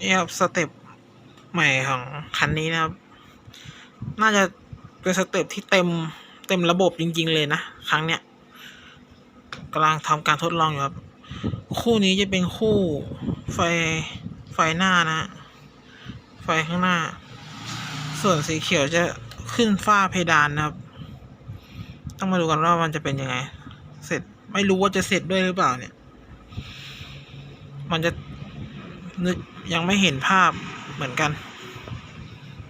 นี่ครับสเต็ปใหม่ของคันนี้นะครับ น่าจะเป็นสเต็ปที่เต็มเต็มระบบจริง ๆ เลยนะ ครั้งเนี้ยกำลังทำการทดลองอยู่ครับ คู่นี้จะเป็นคู่ไฟไฟหน้านะ ไฟข้างหน้า ส่วนสีเขียวจะขึ้นฝ้าเพดานนะครับ ต้องมาดูกันว่ามันจะเป็นยังไง เสร็จไม่รู้ว่าจะเสร็จด้วยหรือเปล่าเนี่ย มันจะ ยังไม่เห็นภาพเหมือนกัน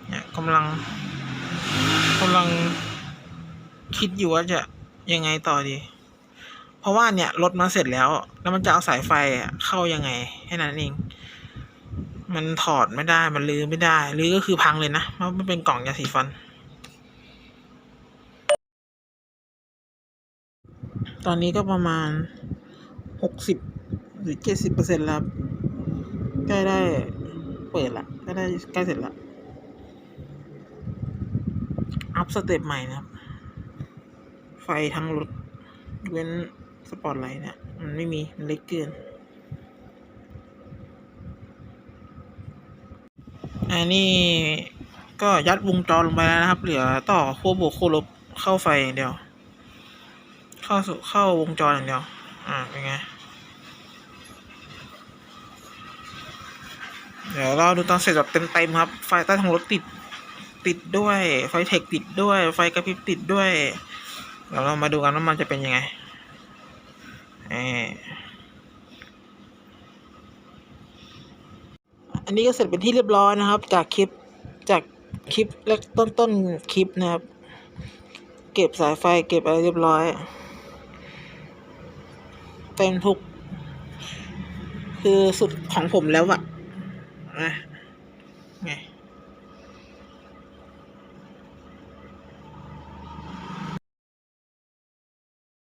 เนี่ยกำลังกำลังคิดอยู่ว่าจะยังไงต่อดี เพราะว่าเนี่ยรถมาเสร็จแล้ว แล้วมันจะเอาสายไฟเข้ายังไงแค่นั้นเอง มันถอดไม่ได้มันลื้อไม่ได้ลื้อก็คือพังเลยนะเพราะมันเป็นกล่องยาสีฟัน ตอนนี้ก็ประมาณหกสิบหรือเจ็ดสิบเปอร์เซ็นต์แล้ว ใกล้ได้ เปิดละใกล้ได้ใกล้เสร็จละอัพสเต็ปใหม่นะครับ ไฟทั้งรถเว้นสปอตไลท์เนี่ย มันไม่มี มันเล็กเกิน อันนี้ก็ยัดวงจรลงไปแล้วนะครับ เหลือต่อขั้วบวกขั้วลบเข้าไฟอย่างเดียว เข้าสู่เข้าวงจรอย่างเดียว อ่าเป็นไง เดี๋ยวเราดูตอนเสร็จแบบเต็มๆครับ ไฟใต้ท้องรถติดติดด้วย ไฟเทคติดด้วย ไฟกระพริบติดด้วยเดี๋ยวเรามาดูกันว่ามันจะเป็นยังไงเอออันนี้ก็เสร็จเป็นที่เรียบร้อยนะครับ จากคลิปจากคลิปแรกต้นต้นคลิปนะครับ เก็บสายไฟเก็บอะไรเรียบร้อยเต็มทุก คือสุดของผมแล้วอะ นะไง